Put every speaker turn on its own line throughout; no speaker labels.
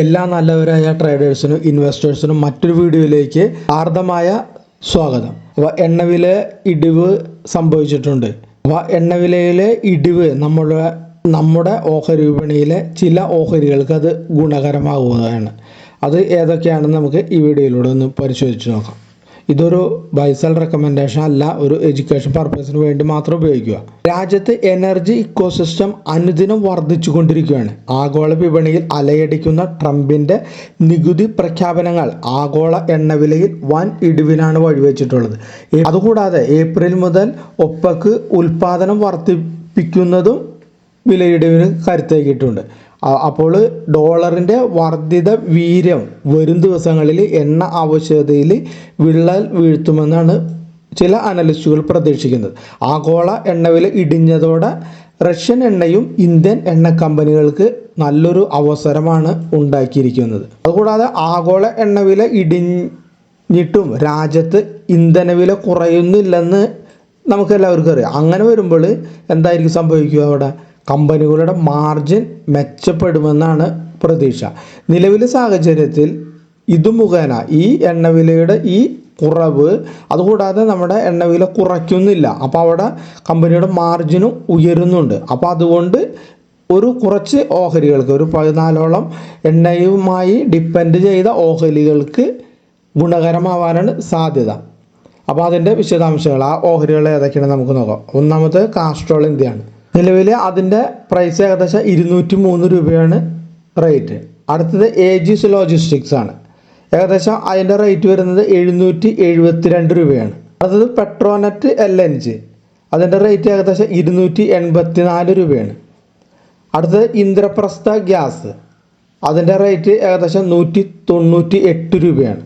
എല്ലാ നല്ലവരായ ട്രേഡേഴ്സിനും ഇൻവെസ്റ്റേഴ്സിനും മറ്റൊരു വീഡിയോയിലേക്ക് ആർദ്രമായ സ്വാഗതം. അപ്പോൾ എണ്ണവില ഇടിവ് സംഭവിച്ചിട്ടുണ്ട്. അപ്പോൾ എണ്ണവിലയിലെ ഇടിവ് നമ്മുടെ നമ്മുടെ ഓഹരി വിപണിയിലെ ചില ഓഹരികൾക്ക് അത് ഗുണകരമാകുന്നതാണ്. അത് ഏതൊക്കെയാണെന്ന് നമുക്ക് ഈ വീഡിയോയിലൂടെ ഒന്ന് പരിശോധിച്ച് നോക്കാം. ഇതൊരു ബൈസൽ റെക്കമെൻഡേഷൻ അല്ല ഒരു എഡ്യൂക്കേഷൻ പർപ്പസിന് വേണ്ടി മാത്രം ഉപയോഗിക്കുക. രാജ്യത്ത് എനർജി ഇക്കോസിസ്റ്റം അനുദിനം വർദ്ധിച്ചു കൊണ്ടിരിക്കുകയാണ് ആഗോള വിപണിയിൽ അലയടിക്കുന്ന ട്രംപിന്റെ നികുതി പ്രഖ്യാപനങ്ങൾ ആഗോള എണ്ണവിലയിൽ വൻ ഇടിവിനാണ് വഴിവെച്ചിട്ടുള്ളത്. അതുകൂടാതെ ഏപ്രിൽ മുതൽ ഒപ്പക്ക് ഉൽപാദനം വർദ്ധിപ്പിക്കുന്നതും വിലയിടിവിന് കരുത്തേക്കിയിട്ടുണ്ട് അ- അപ്പോൾ ഡോളറിന്റെ വർദ്ധിത വീര്യം വരും ദിവസങ്ങളിൽ എണ്ണ ആവശ്യകതയിൽ വിള്ളൽ വീഴ്ത്തുമെന്നാണ് ചില അനലിസ്റ്റുകൾ പ്രതീക്ഷിക്കുന്നത്. ആഗോള എണ്ണവില ഇടിഞ്ഞതോടെ റഷ്യൻ എണ്ണയും ഇന്ത്യൻ എണ്ണ കമ്പനികൾക്ക് നല്ലൊരു അവസരമാണ് ഉണ്ടാക്കിയിരിക്കുന്നത്. അതുകൂടാതെ ആഗോള എണ്ണവില ഇടിഞ്ഞിട്ടും രാജ്യത്ത് ഇന്ധനവില കുറയുന്നില്ലെന്ന് നമുക്കെല്ലാവർക്കും അറിയാം. അങ്ങനെ വരുമ്പോൾ എന്തായിരിക്കും സംഭവിക്കുക അവിടെ? കമ്പനികളുടെ മാർജിൻ മെച്ചപ്പെടുമെന്നാണ് പ്രതീക്ഷ. നിലവിലെ സാഹചര്യത്തിൽ ഇത് മുഖേന ഈ എണ്ണവിലയുടെ ഈ കുറവ് അതുകൂടാതെ നമ്മുടെ എണ്ണവില കുറയ്ക്കുന്നില്ല. അപ്പോൾ അവിടെ കമ്പനിയുടെ മാർജിനും ഉയരുന്നുണ്ട്. അപ്പോൾ അതുകൊണ്ട് ഒരു കുറച്ച് ഓഹരികൾക്ക് ഒരു പതിനാലോളം എണ്ണയുമായി ഡിപ്പെൻഡ് ചെയ്ത ഓഹരികൾക്ക് ഗുണകരമാവാനാണ് സാധ്യത. അപ്പോൾ അതിന്റെ വിശദാംശങ്ങൾ ആ ഓഹരികൾ ഏതൊക്കെയാണ് നമുക്ക് നോക്കാം. ഒന്നാമത് കാസ്ട്രോൾ ഇന്ത്യയാണ്. നിലവിൽ അതിന്റെ പ്രൈസ് ഏകദേശം ഇരുന്നൂറ്റി മൂന്ന് രൂപയാണ് റേറ്റ് അടുത്തത് ഏജിസ് ലോജിസ്റ്റിക്സ് ആണ്. ഏകദേശം അതിന്റെ റേറ്റ് വരുന്നത് എഴുന്നൂറ്റി എഴുപത്തി രണ്ട് രൂപയാണ്. അടുത്തത് പെട്രോനെറ്റ് എൽ എൻ ജി അതിന്റെ റേറ്റ് ഏകദേശം ഇരുന്നൂറ്റി എൺപത്തി നാല് രൂപയാണ്. അടുത്തത് ഇന്ദ്രപ്രസ്ഥ ഗ്യാസ്. അതിന്റെ റേറ്റ് ഏകദേശം നൂറ്റി തൊണ്ണൂറ്റി എട്ട് രൂപയാണ്.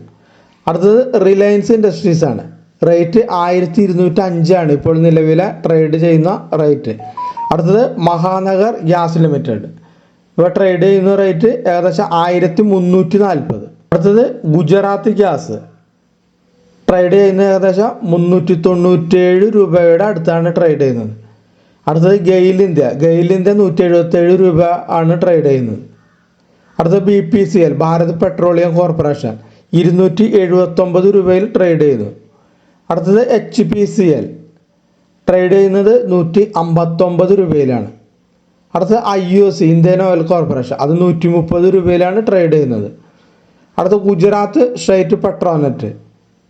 അടുത്തത് റിലയൻസ് ഇൻഡസ്ട്രീസ് ആണ്. റേറ്റ് ആയിരത്തി ഇരുന്നൂറ്റി അഞ്ചാണ് ഇപ്പോൾ നിലവിലെ ട്രേഡ് ചെയ്യുന്ന റേറ്റ് അടുത്തത് മഹാനഗർ ഗ്യാസ് ലിമിറ്റഡ്. ഇവ ട്രേഡ് ചെയ്യുന്ന റേറ്റ് ഏകദേശം ആയിരത്തി മുന്നൂറ്റി നാൽപ്പത് അടുത്തത് ഗുജറാത്ത് ഗ്യാസ്. ട്രേഡ് ചെയ്യുന്ന ഏകദേശം മുന്നൂറ്റി തൊണ്ണൂറ്റേഴ് രൂപയുടെ അടുത്താണ് ട്രേഡ് ചെയ്യുന്നത്. അടുത്തത് ഗെയിൽ ഇന്ത്യ. ഗെയിൽ ഇന്ത്യ നൂറ്റി എഴുപത്തേഴ് രൂപ ആണ് ട്രേഡ് ചെയ്യുന്നത്. അടുത്തത് B P C L Bharat petroleum corporation. ഇരുന്നൂറ്റി എഴുപത്തൊമ്പത് രൂപയിൽ ട്രേഡ് ചെയ്തു അടുത്തത് H P C L trade ചെയ്യുന്നത് നൂറ്റി അമ്പത്തൊമ്പത് രൂപയിലാണ്. അടുത്തത് I O C Indian oil corporation അത് നൂറ്റി മുപ്പത് രൂപയിലാണ് ട്രേഡ് ചെയ്യുന്നത്. അടുത്ത ഗുജറാത്ത് സ്റ്റേറ്റ് പെട്രോനെറ്റ്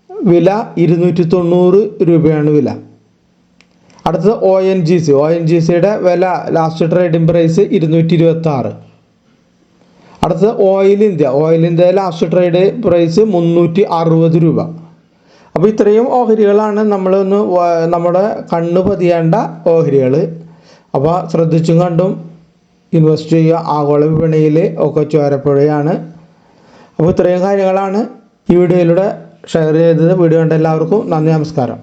വില ഇരുന്നൂറ്റി തൊണ്ണൂറ് രൂപയാണ് വില. അടുത്തത് O N G C O N G സിയുടെ വില ലാസ്റ്റ് ട്രേഡിംഗ് പ്രൈസ് ഇരുന്നൂറ്റി ഇരുപത്തി ആറ് അടുത്തത് oil India oil India last trade price മുന്നൂറ്റി അറുപത് രൂപ. അപ്പോൾ ഇത്രയും ഓഹരികളാണ് നമ്മളൊന്ന് നമ്മുടെ കണ്ണ് പതിയേണ്ട ഓഹരികൾ അപ്പോൾ ശ്രദ്ധിച്ചും കണ്ടും ഇൻവെസ്റ്റ് ചെയ്യുക. ആഗോള വിപണിയിൽ ഒക്കെ ചോരപ്പുഴയാണ്. അപ്പോൾ ഇത്രയും കാര്യങ്ങളാണ് ഈ വീഡിയോയിലൂടെ ഷെയർ ചെയ്തത്. വീഡിയോ കണ്ട എല്ലാവർക്കും നന്ദി നമസ്കാരം.